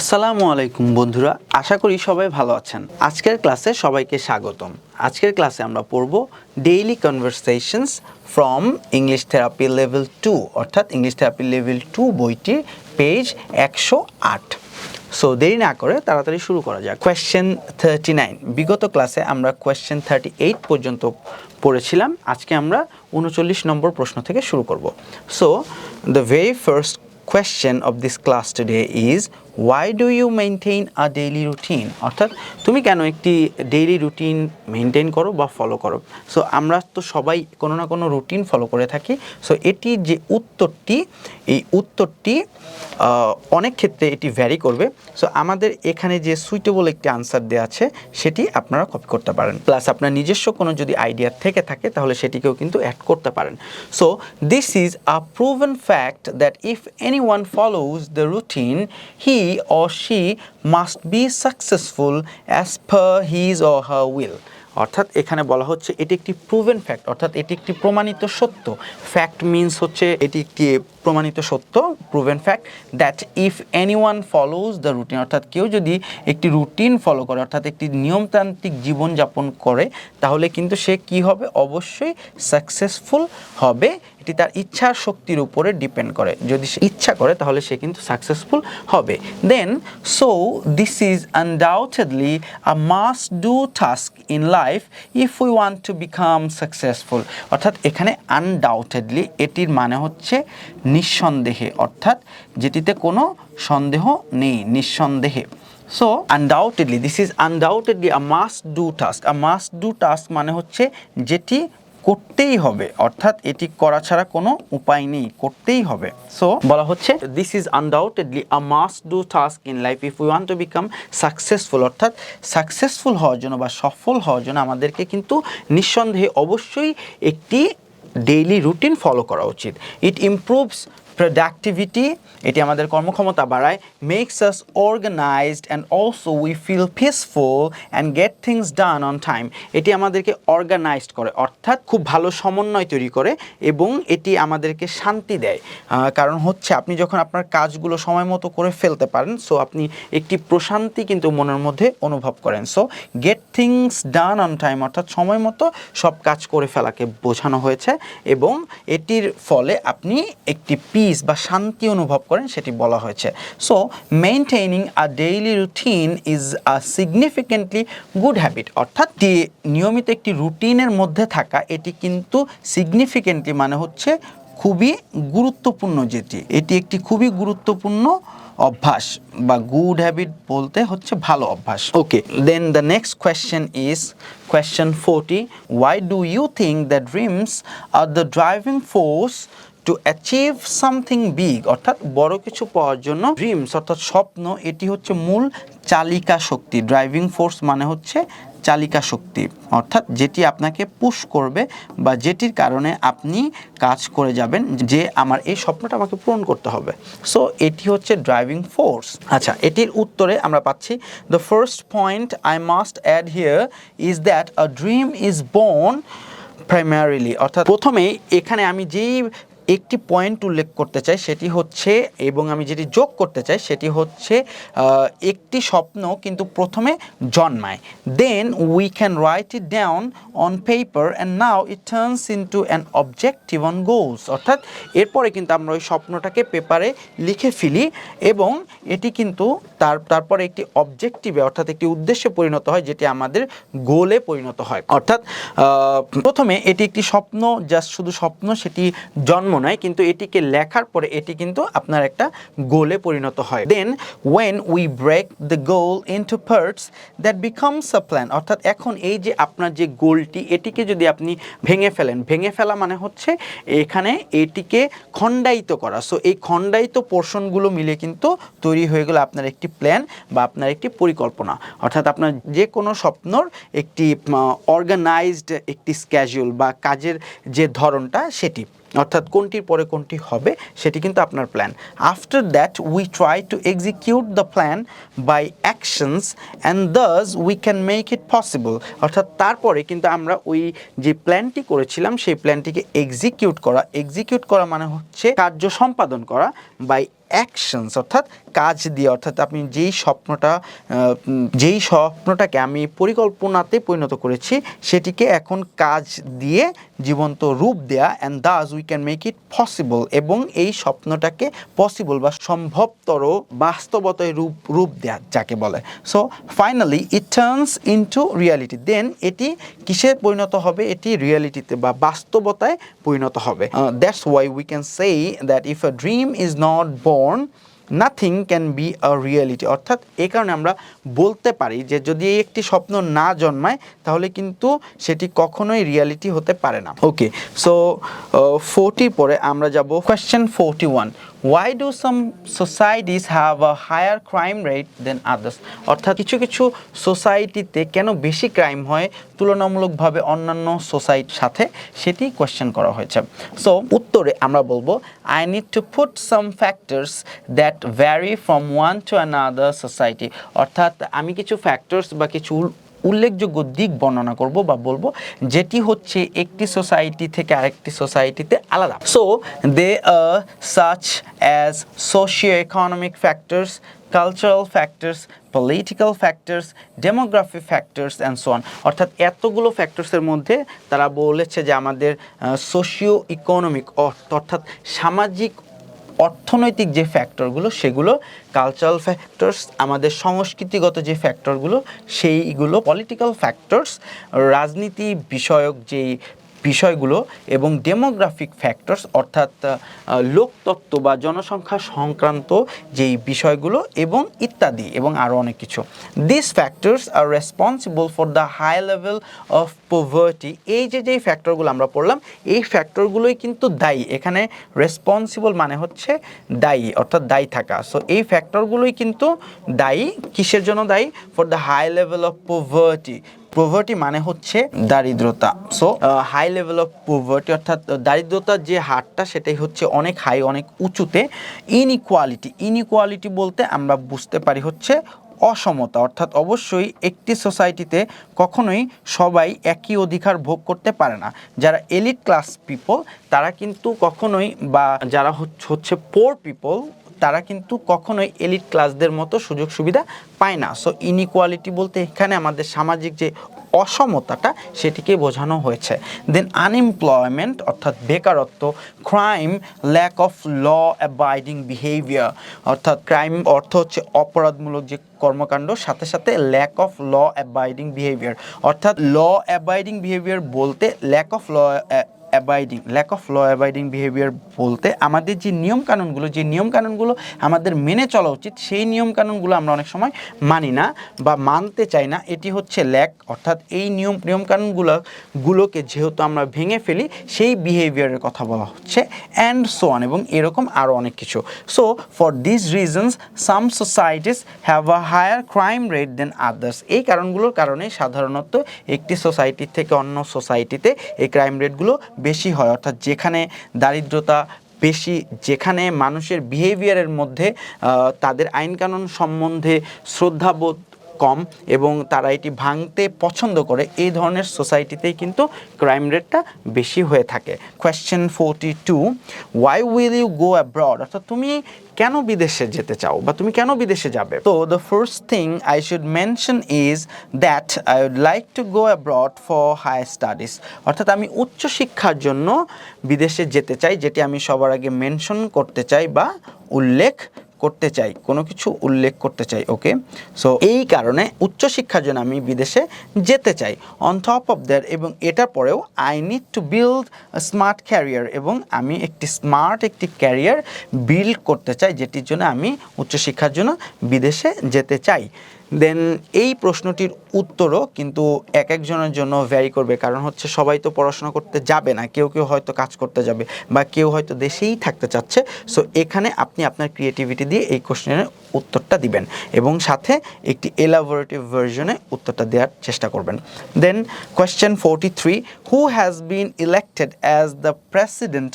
আসসালামু আলাইকুম বন্ধুরা, আশা করি সবাই ভালো আছেন। আজকের ক্লাসে সবাইকে স্বাগতম। আজকের ক্লাসে আমরা পড়ব daily conversations from English therapy level two অর্থাৎ ইংলিশ থেরাপি লেভেল টু বইটির পেজ একশো আট। সো দেরি না করে তাড়াতাড়ি শুরু করা যাক। কোয়েশ্চেন থার্টি নাইন বিগত ক্লাসে আমরা কোয়েশ্চেন থার্টি এইট পর্যন্ত পড়েছিলাম। আজকে আমরা উনচল্লিশ নম্বর প্রশ্ন থেকে শুরু করব। So the very first question of this class today is why do you maintain a daily routine? অর্থাৎ তুমি কেন একটি ডেইলি রুটিন মেনটেন করো বা ফলো করো? সো আমরা তো সবাই কোনো না কোনো রুটিন ফলো করে থাকি। সো এটি যে উত্তরটি, এই উত্তরটি অনেক ক্ষেত্রে এটি ভ্যারি করবে। সো আমাদের এখানে যে সুইটেবল একটি আনসার দেওয়া আছে, সেটি আপনারা কপি করতে পারেন। প্লাস আপনার নিজস্ব কোনো যদি আইডিয়া থেকে থাকে, তাহলে সেটিকেও কিন্তু অ্যাড করতে পারেন। So this is a proven fact that if anyone follows the routine he or she must be successful as per his or her will. অর্থাৎ এখানে বলা হচ্ছে এটি একটি প্রুভেন ফ্যাক্ট অর্থাৎ এটি একটি প্রমাণিত সত্য। ফ্যাক্ট মিনস হচ্ছে এটি একটি প্রমাণিত সত্য proven fact that if anyone follows the routine অর্থাৎ কেউ যদি একটি রুটিন ফলো করে, অর্থাৎ একটি নিয়মতান্ত্রিক জীবনযাপন করে, তাহলে কিন্তু সে কি হবে? অবশ্যই সাকসেসফুল হবে এটি তার ইচ্ছা শক্তির উপরে ডিপেন্ড করে। যদি সে ইচ্ছা করে, তাহলে সে কিন্তু সাকসেসফুল হবে। Then so this is undoubtedly a must do task in life if we want to become successful অর্থাৎ এখানে আনডাউটেডলি এটির মানে হচ্ছে নিঃসন্দেহে। অর্থাৎ যেটিতে কোনো সন্দেহ নেই, নিঃসন্দেহে। So undoubtedly this is undoubtedly a must do task a must do task মানে হচ্ছে যেটি করতেই হবে। অর্থাৎ এটি করা ছাড়া কোনো উপায় নেই, করতেই হবে। সো বলা হচ্ছে this is undoubtedly a must do task in life if we want to become successful অর্থাৎ সাকসেসফুল হওয়ার জন্য বা সফল হওয়ার জন্য আমাদেরকে কিন্তু নিঃসন্দেহে অবশ্যই একটি ডেইলি রুটিন ফলো করা উচিত। ইট ইমপ্রুভস প্রোডাক্টিভিটি এটি আমাদের কর্মক্ষমতা বাড়ায় makes us organised and also we feel peaceful and get things done on time এটি আমাদেরকে অর্গানাইজড করে, অর্থাৎ খুব ভালো সমন্বয় তৈরি করে এবং এটি আমাদেরকে শান্তি দেয়। কারণ হচ্ছে আপনি যখন আপনার কাজগুলো সময় মতো করে ফেলতে পারেন সো আপনি একটি প্রশান্তি কিন্তু মনের মধ্যে অনুভব করেন। So get things done on time অর্থাৎ সময় মতো সব কাজ করে ফেলাকে বোঝানো হয়েছে এবং এটির ফলে আপনি একটি পিস বা শান্তি অনুভব করেন, সেটি বলা হয়েছে। So maintaining a daily routine is a significantly good habit অর্থাৎ নিয়মিত একটি রুটিনের মধ্যে থাকা, এটি কিন্তু সিগনিফিকেন্টলি মানে হচ্ছে খুবই গুরুত্বপূর্ণ যেটি। এটি একটি খুবই গুরুত্বপূর্ণ অভ্যাস বা গুড হ্যাবিট বলতে হচ্ছে ভালো অভ্যাস। Okay then the next question is question forty why do you think the dreams are the driving force to achieve something big অর্থাৎ বড় কিছু পাওয়ার জন্য ড্রিমস অর্থাৎ স্বপ্ন, এটি হচ্ছে মূল চালিকা শক্তি। ড্রাইভিং ফোর্স মানে হচ্ছে চালিকা শক্তি, অর্থাৎ যেটি আপনাকে পুশ করবে বা যেটির কারণে আপনি কাজ করে যাবেন যে আমার এই স্বপ্নটা আমাকে পূরণ করতে হবে। সো এটি হচ্ছে ড্রাইভিং ফোর্স আচ্ছা এটির উত্তরে আমরা পাচ্ছি the first point I must add here is that a dream is born primarily অর্থাৎ প্রথমেই এখানে আমি যেই একটি পয়েন্ট উল্লেখ করতে চাই, সেটি হচ্ছে, এবং আমি যেটি যোগ করতে চাই, সেটি হচ্ছে একটি স্বপ্ন কিন্তু প্রথমে জন্মায়। Then we can write it down on paper and now it turns into an objective on goals অর্থাৎ, এরপরে কিন্তু আমরা ওই স্বপ্নটাকে পেপারে লিখে ফেলি এবং এটি কিন্তু তার, তারপরে একটি অবজেক্টিভে অর্থাৎ একটি উদ্দেশ্যে পরিণত হয়, যেটি আমাদের গোলে পরিণত হয়। অর্থাৎ প্রথমে এটি একটি স্বপ্ন জাস্ট শুধু স্বপ্ন, সেটি জন্ম নয় কিন্তু এটিকে লেখার পরে এটি কিন্তু আপনার একটা গোলে পরিণত হয়। Then when we break the goal into parts that becomes a plan অর্থাৎ এখন এই যে আপনার যে গোলটি, এটিকে যদি আপনি ভেঙে ফেলেন, ভেঙে ফেলা মানে হচ্ছে এখানে এটিকে খণ্ডায়িত করা। সো এই খণ্ডায়িত পোর্শনগুলো মিলে কিন্তু তৈরি হয়ে গেল আপনার একটি প্ল্যান বা আপনার একটি পরিকল্পনা। অর্থাৎ আপনার যে কোনো স্বপ্নর একটি অর্গানাইজড একটি স্ক্যাজুয়াল বা কাজের যে ধরনটা, সেটি। অর্থাৎ কোনটির পরে কোনটি হবে, সেটি কিন্তু আপনার plan after that we try to execute the plan by actions and thus we can make it possible অর্থাৎ তারপরে কিন্তু আমরা ওই যে প্ল্যানটি করেছিলাম, সেই প্ল্যানটিকে এক্সিকিউট করা। এক্সিকিউট করা মানে হচ্ছে কার্য সম্পাদন করা বাই অ্যাকশনস অর্থাৎ কাজ দিয়ে, অর্থাৎ আপনি যেই স্বপ্নটা যেই স্বপ্নটাকে আমি পরিকল্পনাতে পরিণত করেছি, সেটিকে এখন কাজ দিয়ে জীবন্ত রূপ দেয়া and thus we can make it possible এবং এই স্বপ্নটাকে পসিবল বা সম্ভবতর বাস্তবতায় রূপ রূপ দেয়া, যাকে বলে। So finally it turns into reality then এটি কিসে পরিণত হবে? এটি রিয়ালিটিতে বা বাস্তবতায় পরিণত হবে। That's why we can say that if a dream is not born Born. Nothing can be a reality অর্থাৎ এ কারণে আমরা বলতে পারি যে যদি একটি স্বপ্ন না জন্মায়, তাহলে কিন্তু সেটি কখনোই রিয়ালিটি হতে পারে না। ওকে সো ফোরটি পরে আমরা যাব question forty one why do some societies have a higher crime rate than others অর্থাৎ কিছু কিছু সোসাইটিতে কেন বেশি ক্রাইম হয়? তুলনামূলকভাবে অন্যান্য সোসাইটির সাথে সেটি কোয়েশ্চেন করা হয়েছে। সো উত্তরে আমরা বলব I need to put some factors that vary from one to another society অর্থাৎ আমি কিছু ফ্যাক্টরস বা কিছু উল্লেখযোগ্য দিক বর্ণনা করব বা বলব, যেটি হচ্ছে একটি সোসাইটি থেকে আরেকটি সোসাইটিতে আলাদা। So they such as socio economic factors cultural factors political factors demography factors and so on অর্থাৎ এতগুলো ফ্যাক্টরসের মধ্যে তারা বলেছে যে আমাদের সোশিও ইকোনমিক অর্থ, অর্থাৎ সামাজিক অর্থনৈতিক যে ফ্যাক্টরগুলো সেগুলো কালচারাল ফ্যাক্টরস আমাদের সংস্কৃতিগত যে ফ্যাক্টরগুলো সেইগুলো পলিটিক্যাল ফ্যাক্টরস রাজনীতি বিষয়ক যেই বিষয়গুলো এবং ডেমোগ্রাফিক ফ্যাক্টরস অর্থাৎ লোকতত্ত্ব বা জনসংখ্যা সংক্রান্ত যেই বিষয়গুলো এবং ইত্যাদি এবং আরও অনেক কিছু। This factors are responsible for the high level of poverty এই যে, যেই ফ্যাক্টরগুলো আমরা পড়লাম, এই ফ্যাক্টরগুলোই কিন্তু দায়ী। এখানে রেসপন্সিবল মানে হচ্ছে দায়ী, অর্থাৎ দায়ী থাকা। সো এই ফ্যাক্টরগুলোই কিন্তু দায়ী, কিসের জন্য দায়ী? For the high level of poverty poverty মানে হচ্ছে দারিদ্রতা। So high level of poverty অর্থাৎ দারিদ্রতার যে হারটা সেটাই হচ্ছে অনেক হাই অনেক উঁচুতে ইনইকুয়ালিটি ইনইকুয়ালিটি বলতে আমরা বুঝতে পারি হচ্ছে অসমতা। অর্থাৎ অবশ্যই একটি সোসাইটিতে কখনোই সবাই একই অধিকার ভোগ করতে পারে না। যারা এলিট ক্লাস পিপল তারা কিন্তু কখনোই বা যারা হচ্ছে- হচ্ছে পোর পিপল তারা কিন্তু কখনোই এলিট ক্লাসদের মতো সুযোগ সুবিধা পায় না। সো ইনইকুয়ালিটি বলতে এখানে আমাদের সামাজিক যে অসমতাটা সেটিকে বোঝানো হয়েছে। দেন আনএমপ্লয়মেন্ট অর্থাৎ বেকারত্ব crime lack of law abiding behaviour অর্থাৎ ক্রাইম অর্থ হচ্ছে অপরাধমূলক যে কর্মকাণ্ড, সাথে সাথে lack of law abiding behaviour অর্থাৎ ল অ্যাবাইডিং বিহেভিয়ার বলতে lack of law abiding lack of law abiding behaviour বলতে আমাদের যে নিয়মকানুনগুলো যে নিয়মকানুনগুলো আমাদের মেনে চলা উচিত, সেই নিয়মকানুনগুলো আমরা অনেক সময় মানি না বা মানতে চাই না। এটি হচ্ছে ল্যাক অর্থাৎ এই নিয়ম নিয়মকানুনগুলো গুলোকে যেহেতু আমরা ভেঙে ফেলি, সেই বিহেভিয়ারের কথা বলা হচ্ছে অ্যান্ড সো অন এবং এরকম আরও অনেক কিছু। So for this reasons some societies have a higher crime rate than others এই কারণগুলোর কারণে সাধারণত একটি সোসাইটি থেকে অন্য সোসাইটিতে এই ক্রাইম রেটগুলো বেশি হয় অর্থাৎ যেখানে দারিদ্রতা বেশি যেখানে মানুষের বিহেভিয়ারের মধ্যে তাদের আইনকানুন সম্বন্ধে শ্রদ্ধাবোধ কম এবং তারা এটি ভাঙতে পছন্দ করে, এই ধরনের সোসাইটিতেই কিন্তু ক্রাইম রেটটা বেশি হয়ে থাকে। Question forty two why will you go abroad অর্থাৎ তুমি কেন বিদেশে যেতে চাও বা তুমি কেন বিদেশে যাবে? তো the first thing I should mention is that I would like to go abroad for high studies অর্থাৎ আমি উচ্চশিক্ষার জন্য বিদেশে যেতে চাই, যেটি আমি সবার আগে মেনশন করতে চাই বা উল্লেখ করতে চাই, কোনো কিছু উল্লেখ করতে চাই ওকে সো এই কারণে উচ্চশিক্ষার জন্য আমি বিদেশে যেতে চাই। অন টপ অফ দ্যাট এবং এটার পরেও I need to build smart career এবং আমি একটি স্মার্ট একটি ক্যারিয়ার বিল্ড করতে চাই, যেটির জন্য আমি উচ্চশিক্ষার জন্য বিদেশে যেতে চাই। দেন এই প্রশ্নটির উত্তরও কিন্তু এক একজনের জন্য ভ্যারি করবে। কারণ হচ্ছে সবাই তো পড়াশোনা করতে যাবে না, কেউ কেউ হয়তো কাজ করতে যাবে বা কেউ হয়তো দেশেই থাকতে চাচ্ছে। সো এখানে আপনি আপনার ক্রিয়েটিভিটি দিয়ে এই কোশ্চেনের উত্তরটা দিবেন এবং সাথে একটি এলাবোরেটিভ ভার্জনে উত্তরটা দেওয়ার চেষ্টা করবেন। Then question forty three who has been elected as the president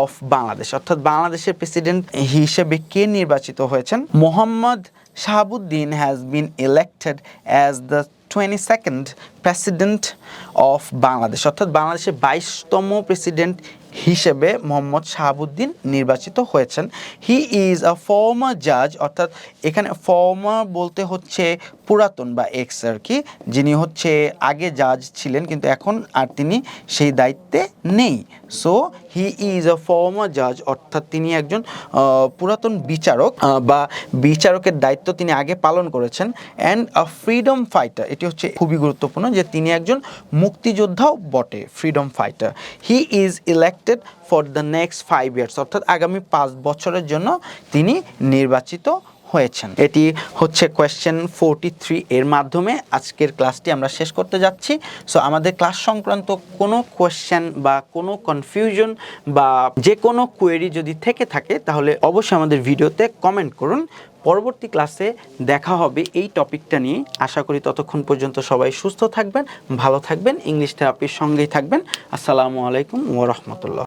of Bangladesh অর্থাৎ বাংলাদেশের প্রেসিডেন্ট হিসেবে কে নির্বাচিত হয়েছেন? Mohammad Shahabuddin has been elected as the 22nd president of Bangladesh অর্থাৎ বাংলাদেশের বাইশতম প্রেসিডেন্ট হিসেবে মোহাম্মদ শাহাবুদ্দিন নির্বাচিত হয়েছেন। হি ইজ আ ফর্মার জাজ অর্থাৎ এখানে ফর্মার বলতে হচ্ছে পুরাতন বা এক্স আর কি, যিনি হচ্ছে আগে জাজ ছিলেন, কিন্তু এখন আর তিনি সেই দায়িত্বে নেই। So he is a former জাজ অর্থাৎ তিনি একজন পুরাতন বিচারক বা বিচারকের দায়িত্ব তিনি আগে পালন করেছেন। অ্যান্ড আ ফ্রিডম ফাইটার এটি হচ্ছে খুবই গুরুত্বপূর্ণ যে তিনি একজন মুক্তিযোদ্ধাও বটে freedom fighter he is elected for the next five years অর্থাৎ আগামী পাঁচ বছরের জন্য তিনি নির্বাচিত হয়েছেন। এটি হচ্ছে কোয়েশ্চেন ফোরটি থ্রি এর মাধ্যমে আজকের ক্লাসটি আমরা শেষ করতে যাচ্ছি। সো আমাদের ক্লাস সংক্রান্ত কোনো কোয়েশ্চেন বা কোনো কনফিউশন বা যে কোনো কোয়েরি যদি থেকে থাকে, তাহলে অবশ্যই আমাদের ভিডিওতে কমেন্ট করুন। পরবর্তী ক্লাসে দেখা হবে এই টপিকটা নিয়ে। আশা করি ততক্ষণ পর্যন্ত সবাই সুস্থ থাকবেন, ভালো থাকবেন ইংলিশ থেরাপির সঙ্গেই থাকবেন। আসসালামু আলাইকুম ওরহমতুল্লাহ